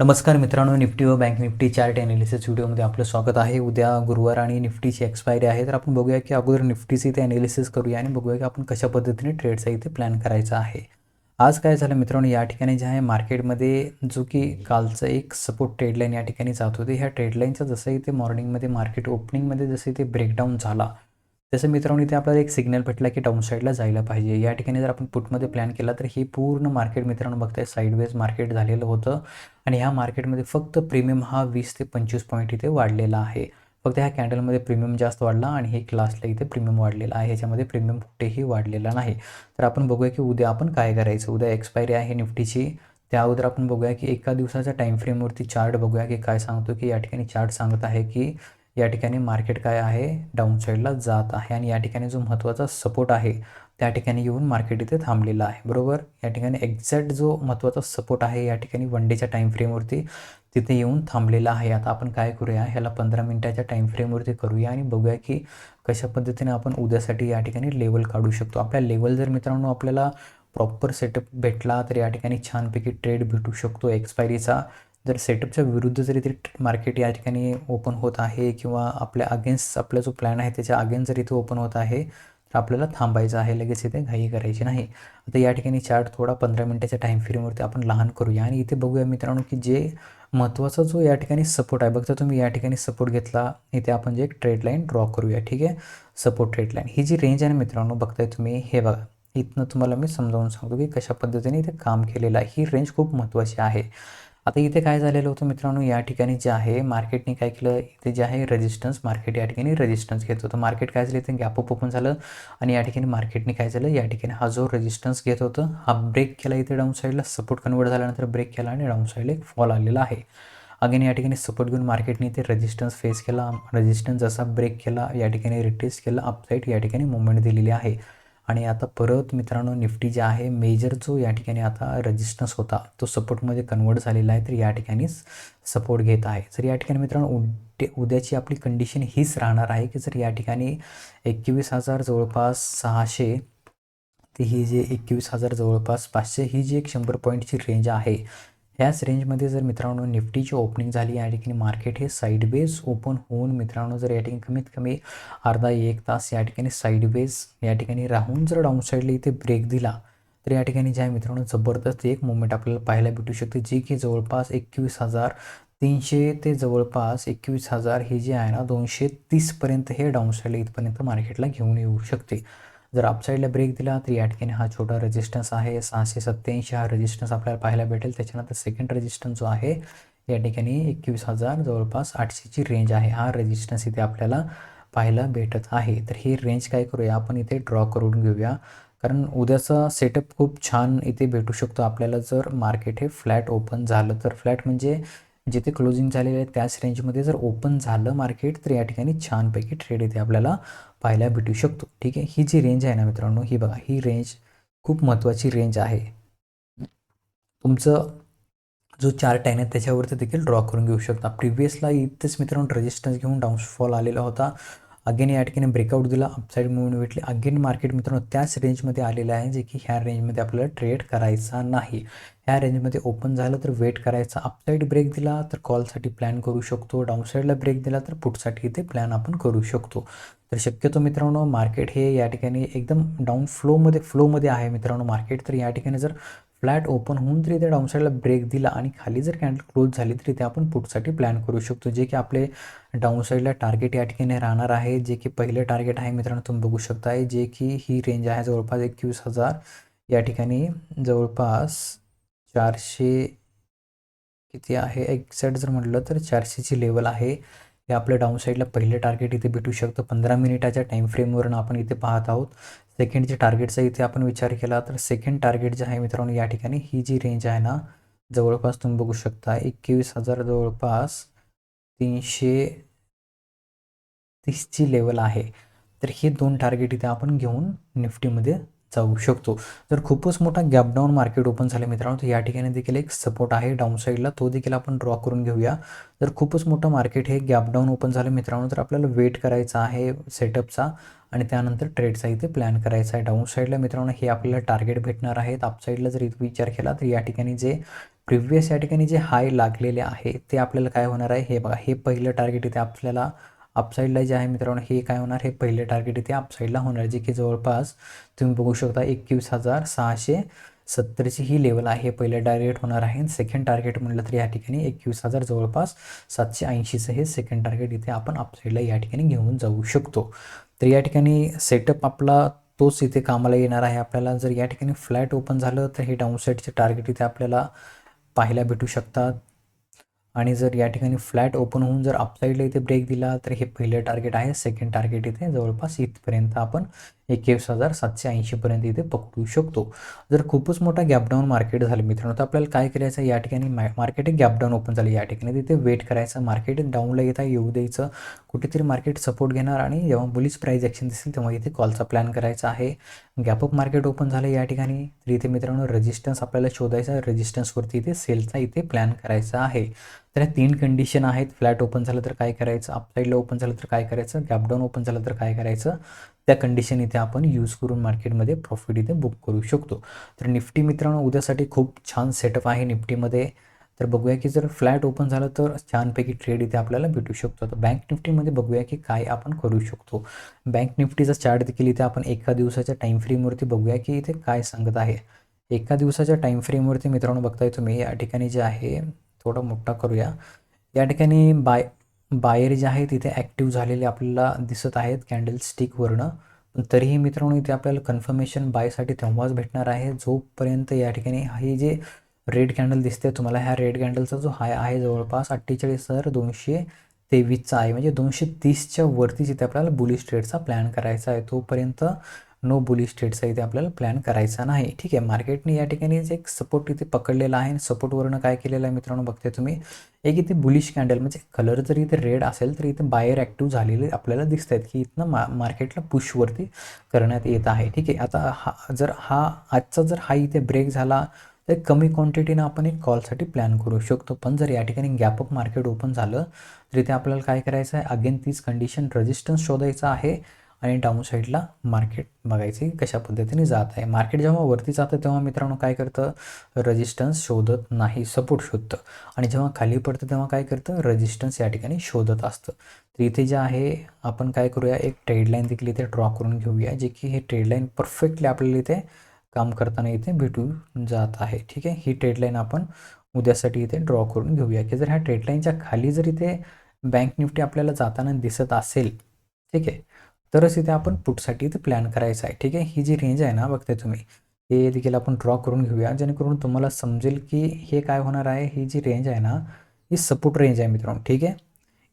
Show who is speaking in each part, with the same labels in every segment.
Speaker 1: नमस्कार मित्रांनो निफ्टी व बँक निफ्टी चार्ट ॲनालिसिस व्हिडिओमध्ये आपलं स्वागत आहे. उद्या गुरुवार आणि निफ्टीची एक्सपायरी आहे. तर आपण बघूया की अगोदर निफ्टीचं इथे ॲनालिसिस करूया आणि बघूया की आपण कशा पद्धतीने ट्रेडचा इथे प्लॅन करायचा आहे. आज काय झालं मित्रांनो या ठिकाणी जे आहे मार्केटमध्ये जो की कालचं एक सपोर्ट ट्रेडलाईन या ठिकाणी जात होते. ह्या ट्रेडलाईनचं जसं इथे मॉर्निंगमध्ये मार्केट ओपनिंगमध्ये जसं इथे ब्रेकडाऊन झाला जसं मित्रांनो इथे आपल्याला एक सिग्नल भेटला की डाऊन साईडला जायला पाहिजे. या ठिकाणी जर आपण पुटमध्ये प्लॅन केला तर हे पूर्ण मार्केट मित्रांनो बघताय साईडवेज मार्केट झालेलं होतं. आणि ह्या मार्केटमध्ये फक्त प्रीमियम हा वीस ते पंचवीस पॉईंट इथे वाढलेला आहे. फक्त ह्या कॅन्डलमध्ये प्रीमियम जास्त वाढला आणि हे क्लासला इथे प्रीमियम वाढलेला आहे. ह्याच्यामध्ये प्रीमियम कुठेही वाढलेला नाही. तर आपण बघूया की उद्या आपण काय करायचं? उद्या एक्सपायरी आहे निफ्टीची. त्या अगोदर आपण बघूया की एका दिवसाच्या टाईम फ्रेमवरती चार्ट बघूया की काय सांगतो की या ठिकाणी चार्ट सांगत आहे की या ठिकाणी मार्केट काय आहे? डाऊन साईडला जात आहे आणि या ठिकाणी जो महत्त्वाचा सपोर्ट आहे त्या ठिकाणी येऊन मार्केट इथे थांबलेलं आहे. बरोबर? या ठिकाणी एक्झॅक्ट जो महत्त्वाचा सपोर्ट आहे या ठिकाणी वन डेच्या टाईम फ्रेमवरती तिथे येऊन थांबलेला आहे. आता आपण काय करूया? ह्याला पंधरा मिनटाच्या टाईम फ्रेमवरती करूया आणि बघूया की कशा पद्धतीने आपण उद्यासाठी या ठिकाणी लेवल काढू शकतो. आपल्या लेवल जर मित्रांनो आपल्याला प्रॉपर सेटअप भेटला तर या ठिकाणी छानपैकी ट्रेड भेटू शकतो. एक्सपायरीचा जर सेटअपच्या विरुद्ध जरी ते मार्केट या ठिकाणी ओपन होत आहे किंवा आपल्या अगेन्स्ट आपला जो प्लॅन आहे त्याच्या अगेन्स्ट जर इथे ओपन होत आहे तर आपल्याला थांबायचं आहे. लगेच इथे घाई करायची नाही. आता या ठिकाणी चार्ट थोडा पंधरा मिनटाच्या टाईम फ्रेमवरती आपण लहान करूया आणि इथे बघूया मित्रांनो की जे महत्त्वाचा जो या ठिकाणी सपोर्ट आहे बघता तुम्ही या ठिकाणी सपोर्ट घेतला इथे आपण जे एक ट्रेड लाईन ड्रॉ करूया ठीक आहे? सपोर्ट ट्रेड लाईन ही जी रेंज आहे ना मित्रांनो बघताय तुम्ही हे बघा. इथनं तुम्हाला मी समजावून सांगतो की कशा पद्धतीने इथे काम केलेलं आहे. ही रेंज खूप महत्त्वाची आहे. आता इथे काय झालेलं होतं मित्रांनो या ठिकाणी जे आहे मार्केटने काय केलं? इथे जे आहे रेजिस्टन्स मार्केट या ठिकाणी रेजिस्टन्स घेत होतं. मार्केट काय झालं? इथे गॅप अप ओपन झालं आणि या ठिकाणी मार्केटने काय झालं? या ठिकाणी हा जो रेजिस्टन्स घेत होतं हा ब्रेक केला इथे डाऊन साईडला सपोर्ट कन्वर्ट झाल्यानंतर ब्रेक केला आणि डाऊन साईडला एक फॉल आलेला आहे. अगेन या ठिकाणी सपोर्ट घेऊन मार्केटने इथे रेजिस्टन्स फेस केला. रेजिस्टन्स जसा ब्रेक केला या ठिकाणी रिटेस्ट केला अपसाईड या ठिकाणी मुवमेंट दिलेली आहे. आणि आता परत मित्रांनो निफ्टी जे आहे मेजर जो या ठिकाणी आता रजिस्टन्स होता तो सपोर्टमध्ये कन्वर्ट झालेला आहे. तर या ठिकाणी सपोर्ट घेत आहे. जर या ठिकाणी मित्रांनो उद्या उद्याची आपली कंडिशन हीच राहणार आहे की जर या ठिकाणी एकवीस हजार जवळपास सहाशे ते ही जे एकवीस हजार जवळपास पाचशे ही जी एक शंभर पॉईंटची रेंज आहे ह्याच रेंजमध्ये जर मित्रांनो निफ्टीची ओपनिंग झाली या ठिकाणी मार्केट हे साईडवेज ओपन होऊन मित्रांनो जर या ठिकाणी कमीत कमी अर्धा एक तास या ठिकाणी साईडवेज या ठिकाणी राहून जर डाऊन साईडला इथे ब्रेक दिला तर या ठिकाणी जे आहे मित्रांनो जबरदस्त एक मुवमेंट आपल्याला पाहायला भेटू शकते जी की जवळपास एकवीस हजार तीनशे ते जवळपास एकवीस हजार हे जे आहे ना दोनशे तीसपर्यंत हे डाऊन साईडला इथपर्यंत मार्केटला घेऊन येऊ शकते. जर अपसाईडला ब्रेक दिला तर या ठिकाणी हा छोटा रेजिस्टन्स आहे. सहाशे सत्त्याऐंशी हा रेजिस्टन्स आपल्याला पाहायला भेटेल. त्याच्यानंतर सेकंड रेजिस्टन्स जो आहे या ठिकाणी एकवीस हजार जवळपास आठशेची रेंज आहे. हा रेजिस्टन्स इथे आपल्याला पाहायला भेटत आहे. तर ही रेंज काय करूया? आपण इथे ड्रॉ करून घेऊया. कारण उद्याचा सेटअप खूप छान इथे भेटू शकतो. आपल्याला जर मार्केट हे फ्लॅट ओपन झालं तर फ्लॅट म्हणजे जिथे क्लोजिंग झालेलं आहे त्याच रेंजमध्ये जर ओपन झालं मार्केट तर या ठिकाणी छानपैकी ट्रेड इथे आपल्याला पाहायला भेटू शकतो. ठीक आहे? ही जी रेंज आहे ना मित्रांनो ही बघा ही रेंज खूप महत्त्वाची रेंज आहे. तुमचं जो चार्ट आहे ना त्याच्यावरती देखील ड्रॉ करून घेऊ शकता. प्रिव्हियसला इथेच मित्रांनो रेजिस्टन्स घेऊन डाऊनफॉल आलेला होता. अगेन या ठिकाणी ब्रेकआउट दिला. अपसाईड मुवमेंट भेटली. अगेन मार्केट मित्रांनो त्याच रेंजमध्ये आलेलं आहे जे की ह्या रेंजमध्ये आपल्याला ट्रेड करायचा नाही. ह्या रेंजमध्ये ओपन झालं तर वेट करायचा. अपसाईड ब्रेक दिला तर कॉलसाठी प्लॅन करू शकतो. डाऊनसाईडला ब्रेक दिला तर पुटसाठी इथे प्लॅन आपण करू शकतो. तर शक्यतो मित्रांनो मार्केट हे या ठिकाणी एकदम डाऊन फ्लोमध्ये फ्लोमध्ये आहे मित्रांनो. मार्केट तर या ठिकाणी जर फ्लॅट ओपन होऊन तरी त्या डाऊनसाईडला ब्रेक दिला आणि खाली जर कॅन्डल क्लोज झाली तरी ते आपण पुटसाठी प्लॅन करू शकतो. जे की आपले डाऊनसाईडला टार्गेट या ठिकाणी राहणार आहे जे की पहिले टार्गेट आहे मित्रांनो तुम्ही बघू शकताय जे की ही रेंज आहे जवळपास एकवीस हजार. या ठिकाणी जवळपास चारशे किती आहे? एक्झॅक्ट जर म्हटलं तर चारशेची लेवल आहे. हे आपल्या डाऊनसाईडला पहिले टार्गेट इथे भेटू शकतं. पंधरा मिनिटाच्या टाईम फ्रेमवरून आपण इथे पाहत आहोत. सेकंडचे टार्गेटचा इथे आपण विचार केला तर सेकंड टार्गेट जे आहे मित्रांनो या ठिकाणी ही जी रेंज आहे ना जवळपास तुम्ही बघू शकता एकवीस हजार जवळपास तीनशे तीसची लेवल आहे. तर हे दोन टार्गेट इथे आपण घेऊन निफ्टीमध्ये जाऊ शकतो. जर खूपच मोठा गॅपडाऊन मार्केट ओपन झालं मित्रांनो तर या ठिकाणी देखील एक सपोर्ट आहे डाऊन साईडला तो देखील आपण ड्रॉ करून घेऊया. जर खूपच मोठं मार्केट हे गॅपडाऊन ओपन झालं मित्रांनो तर आपल्याला वेट करायचा आहे सेटअपचा आणि त्यानंतर ट्रेडचा इथे प्लॅन करायचा आहे. डाऊन साईडला मित्रांनो हे आपल्याला टार्गेट भेटणार आहेत. अपसाईडला जर विचार केला तर या ठिकाणी जे प्रिव्हियस या ठिकाणी जे हाय लागलेले आहे ते आपल्याला काय होणार आहे? हे बघा हे पहिलं टार्गेट इथे आपल्याला अपसाईडला जे आहे मित्रांनो हे काय होणार? हे पहिले टार्गेट इथे अपसाईडला होणार जे की जवळपास तुम्ही बघू शकता एकवीस हजार सहाशे सत्तरची ही लेवल आहे. हे पहिलं टार्गेट होणार आहे. सेकंड टार्गेट म्हटलं तर या ठिकाणी एकवीस हजार जवळपास सातशे ऐंशीचं हे सेकंड टार्गेट इथे आपण अपसाईडला या ठिकाणी घेऊन जाऊ शकतो. तर या ठिकाणी सेटअप आपला तोच इथे कामाला येणार आहे. आपल्याला जर या ठिकाणी फ्लॅट ओपन झालं तर हे डाऊनसाईडचे टार्गेट इथे आपल्याला पाहायला भेटू शकतात. आणि जर या ठिकाणी फ्लॅट ओपन होऊन जर अपसाईडला इथे ब्रेक दिला तर हे पहिलं टार्गेट आहे. सेकंड टार्गेट इथे जवळपास इथपर्यंत आपण एकवीस हजार सातशे ऐंशीपर्यंत इथे पकडू शकतो. जर खूपच मोठा गॅपडाऊन मार्केट झालं मित्रांनो तर आपल्याला काय करायचं? या ठिकाणी मार्केट गॅपडाऊन ओपन झालं. या ठिकाणी तिथे वेट करायचं. मार्केट डाऊनला येता येऊ द्यायचं. कुठेतरी मार्केट सपोर्ट घेणार आणि जेव्हा बुलिस प्राईज ॲक्शन दिसेल तेव्हा इथे कॉलचा प्लॅन करायचा आहे. गॅपअप मार्केट ओपन झालं या ठिकाणी. तर इथे मित्रांनो रजिस्टन्स आपल्याला शोधायचा रजिस्टन्सवरती इथे सेलचा इथे प्लॅन करायचा आहे. तर तीन कंडिशन आहेत. फ्लॅट ओपन झालं तर काय करायचं? अपसाईडला ओपन झालं तर काय करायचं? गॅपडाऊन ओपन झालं तर काय करायचं? त्या कंडिशन इथे आपण यूज करून मार्केटमध्ये प्रॉफिट इथे बुक करू शकतो. तर निफ्टी मित्रांनो उद्यासाठी खूप छान सेटअप आहे निफ्टीमध्ये. तर बघूया की जर फ्लॅट ओपन झालं तर छानपैकी ट्रेड इथे आपल्याला भेटू शकतो. तर बँक निफ्टीमध्ये बघूया की काय आपण करू शकतो. बँक निफ्टीचा चार्ट देखील इथे आपण एका दिवसाच्या टाईम फ्रेमवरती बघूया की इथे काय सांगत आहे. एका दिवसाच्या टाईम फ्रेमवरती मित्रांनो बघताय तुम्ही या ठिकाणी जे आहे थोडा मोठा करूया. या ठिकाणी बाय बाहेर जे आहे तिथे ॲक्टिव्ह झालेले आपल्याला दिसत आहेत कॅन्डल स्टिकवरनं पण तरीही मित्रांनो इथे आपल्याला कन्फर्मेशन बायसाठी तेव्हाच भेटणार आहे. जोपर्यंत या ठिकाणी हे जे रेड कॅन्डल दिसते तुम्हाला ह्या रेड कॅन्डलचा जो हाय आहे जवळपास अठ्ठेचाळीस हजार दोनशे तेवीसचा आहे. म्हणजे दोनशे तीसच्या वरतीच इथे आपल्याला बुलिश ट्रेडचा प्लॅन करायचा आहे. तोपर्यंत नो बुली स्टेटचा इथे आपल्याला प्लॅन करायचा नाही. ठीक आहे मार्केटने या ठिकाणी एक सपोर्ट इथे पकडलेला आहे आणि सपोर्टवरनं काय केलेलं आहे मित्रांनो बघते तुम्ही. एक इथे बुलिश कॅन्डल म्हणजे कलर जरी इथे रेड असेल तर इथे बायर ॲक्टिव्ह झालेले आपल्याला दिसत आहेत की इथनं मा मार्केटला पुशवरती करण्यात येत आहे. ठीक आहे आता हा जर हा आजचा जर हा इथे ब्रेक झाला तर कमी क्वांटिटीनं आपण एक कॉलसाठी प्लॅन करू शकतो. पण जर या ठिकाणी गॅपअप मार्केट ओपन झालं तर इथे आपल्याला काय करायचं आहे? अगेन तीच कंडिशन रजिस्टन्स शोधायचा आहे. आणि डाऊन साईडला मार्केट बघायची कशा पद्धतीने जात आहे. मार्केट जेव्हा वरती जातं तेव्हा मित्रांनो काय करतं? रजिस्टन्स शोधत नाही सपोर्ट शोधतं. आणि जेव्हा खाली पडतं तेव्हा काय करतं? रजिस्टन्स या ठिकाणी शोधत असतं. तर इथे जे आहे आपण काय करूया? एक ट्रेडलाईन देखील इथे ड्रॉ करून घेऊया जे की हे ट्रेडलाईन परफेक्टली आपल्याला इथे काम करताना इथे भेटून जात आहे. ठीक आहे? ही ट्रेडलाईन आपण उद्यासाठी इथे ड्रॉ करून घेऊया. की जर ह्या ट्रेडलाईनच्या खाली जर इथे बँक निफ्टी आपल्याला जाताना दिसत असेल ठीक आहे? तरच इथे आपण पुटसाठी इथे प्लॅन करायचा आहे. ठीक आहे? ही जी रेंज आहे ना बघते तुम्ही हे देखील आपण ड्रॉ करून घेऊया. जेणेकरून तुम्हाला समजेल की हे काय होणार आहे? ही जी रेंज आहे ना ही सपोर्ट रेंज आहे मित्रांनो. ठीक आहे?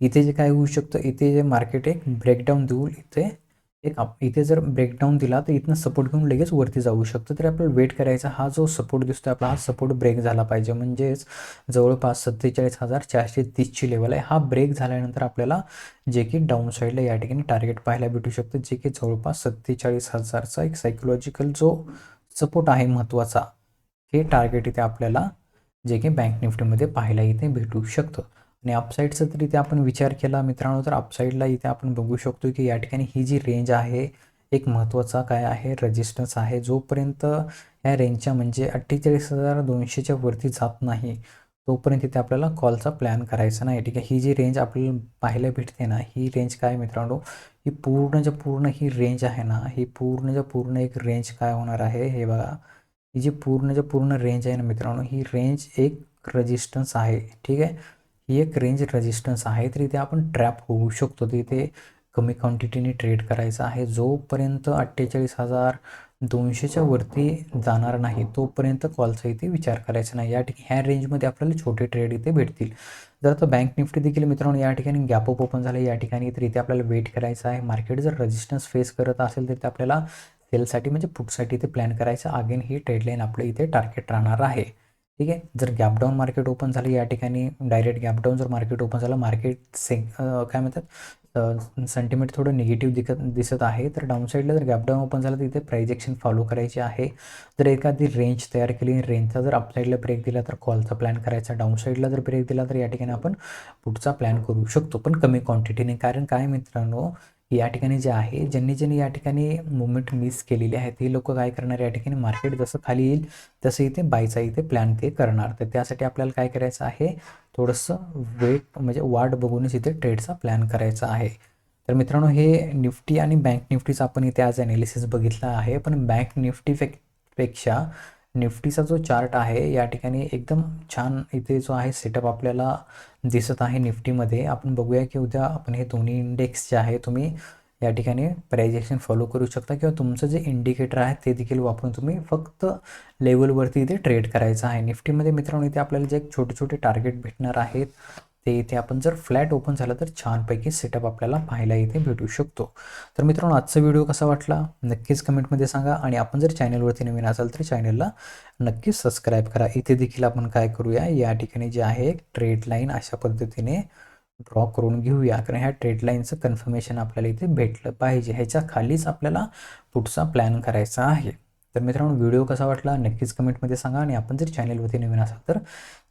Speaker 1: इथे जे काय होऊ शकतं इथे जे मार्केट एक ब्रेकडाऊन देऊ इथे एक आप इथे जर ब्रेकडाऊन दिला तर इथनं सपोर्ट घेऊन लगेच वरती जाऊ शकतो. तर आपल्याला वेट करायचा हा जो सपोर्ट दिसतो आपला हा सपोर्ट ब्रेक झाला पाहिजे. म्हणजेच जवळपास सत्तेचाळीस हजार चारशे तीसची लेवल आहे. हा ब्रेक झाल्यानंतर आपल्याला जे की डाऊन साईडला या ठिकाणी टार्गेट पाहायला भेटू शकतं जे की जवळपास सत्तेचाळीस हजारचा एक सायकोलॉजिकल जो सपोर्ट आहे महत्त्वाचा हे टार्गेट इथे आपल्याला जे की बँक निफ्टीमध्ये पाहायला इथे भेटू शकतं. आणि अपसाईडचा जर इथे आपण विचार केला मित्रांनो तर अपसाईडला इथे आपण बघू शकतो की या ठिकाणी ही जी रेंज आहे एक महत्त्वाचा काय आहे? रजिस्टन्स आहे. जोपर्यंत या रेंजच्या म्हणजे अठ्ठेचाळीस हजार दोनशेच्या वरती जात नाही तोपर्यंत इथे आपल्याला कॉलचा प्लॅन करायचा नाही. ठीक आहे? ही जी रेंज आपल्याला पाहायला भेटते ना ही रेंज काय मित्रांनो? ही पूर्णच्या पूर्ण ही रेंज आहे ना ही पूर्णच्या पूर्ण एक रेंज काय होणार आहे? हे बघा. ही जी पूर्णच्या पूर्ण रेंज आहे ना मित्रांनो ही रेंज एक रजिस्टन्स आहे. ठीक आहे? ही एक रेंज रेजिस्टन्स आहे. तर इथे आपण ट्रॅप होऊ शकतो. तिथे कमी क्वांटिटीने ट्रेड करायचा आहे. जोपर्यंत अठ्ठेचाळीस हजार दोनशेच्या वरती जाणार नाही तोपर्यंत कॉलचा इथे विचार करायचा नाही. या ठिकाणी ह्या रेंजमध्ये आपल्याला छोटे ट्रेड इथे भेटतील. जर आता बँक निफ्टी देखील मित्रांनो या ठिकाणी गॅपअप ओपन झालं या ठिकाणी तर इथे आपल्याला वेट करायचं आहे. मार्केट जर रेजिस्टन्स फेस करत असेल तर ते आपल्याला सेलसाठी म्हणजे पुटसाठी इथे प्लॅन करायचं. अगेन ही ट्रेडलाईन आपलं इथे टार्गेट राहणार आहे. ठीक आहे? जर गॅपडाऊन मार्केट ओपन झालं या ठिकाणी डायरेक्ट गॅपडाऊन जर मार्केट ओपन झालं मार्केट से काय म्हणतात? सेंटिमेंट थोडं निगेटिव्ह दिखत दिसत आहे. तर डाऊन साईडला जर गॅपडाऊन ओपन झालं तर इथे प्राईजेक्शन फॉलो करायची आहे. जर एखादी रेंज तयार केली रेंजचा जर अपसाईडला ब्रेक दिला तर कॉलचा प्लॅन करायचा. डाऊन साईडला जर ब्रेक दिला तर या ठिकाणी आपण पुढचा प्लॅन करू शकतो पण कमी क्वांटिटीने कारण काय मित्रांनो या ठिकाणी जे आहे ज्यांनी ज्यांनी या ठिकाणी मुवमेंट मिस केलेली आहे ते लोक काय करणार? या ठिकाणी मार्केट जसं खाली येईल तसं इथे बायचा इथे प्लॅन ते करणार. तर त्यासाठी आपल्याला काय करायचं आहे? थोडंसं वेट म्हणजे वाट बघूनच इथे ट्रेडचा प्लॅन करायचा आहे. तर मित्रांनो हे निफ्टी आणि बँक निफ्टीचं आपण इथे आज ॲनालिसिस बघितला आहे. पण बँक निफ्टी पेक्षा निफ्टीचा जो चार्ट आहे या ठिकाणी एकदम छान इथे जो आहे सेटअप आपल्याला दिसत आहे निफ्टीमध्ये. आपण बघूया की उद्या आपण हे दोन्ही इंडेक्स जे आहे तुम्ही या ठिकाणी प्रायजेक्शन फॉलो करू शकता किंवा तुमचं जे इंडिकेटर आहे ते देखील वापरून तुम्ही फक्त लेवलवरती इथे ट्रेड करायचं आहे. निफ्टीमध्ये मित्रांनो इथे आपल्याला जे एक छोटे छोटे टार्गेट भेटणार आहेत ते इथे आपण जर फ्लॅट ओपन झालं तर छानपैकी सेटअप आपल्याला पाहायला इथे भेटू शकतो. तर मित्रांनो आजचा व्हिडिओ कसा वाटला? नक्कीच कमेंटमध्ये सांगा आणि आपण जर चॅनलवरती नवीन असाल तर चॅनलला नक्कीच सबस्क्राईब करा. इथे देखील आपण काय करूया या ठिकाणी जे आहे ट्रेड लाईन अशा पद्धतीने ड्रॉ करून घेऊया. कारण ह्या ट्रेड लाईनचं कन्फर्मेशन आपल्याला इथे भेटलं पाहिजे. ह्याच्या खालीच आपल्याला पुढचा प्लॅन करायचा आहे. तर मित्रांनो व्हिडिओ कसा वाटला? नक्कीच कमेंटमध्ये सांगा आणि आपण जर चॅनलवरती नवीन असाल तर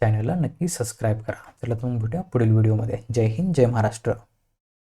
Speaker 1: चॅनलला नक्की सबस्क्राईब करा. चला तुम्ही भेटूया पुढील व्हिडिओमध्ये. जय हिंद जय महाराष्ट्र.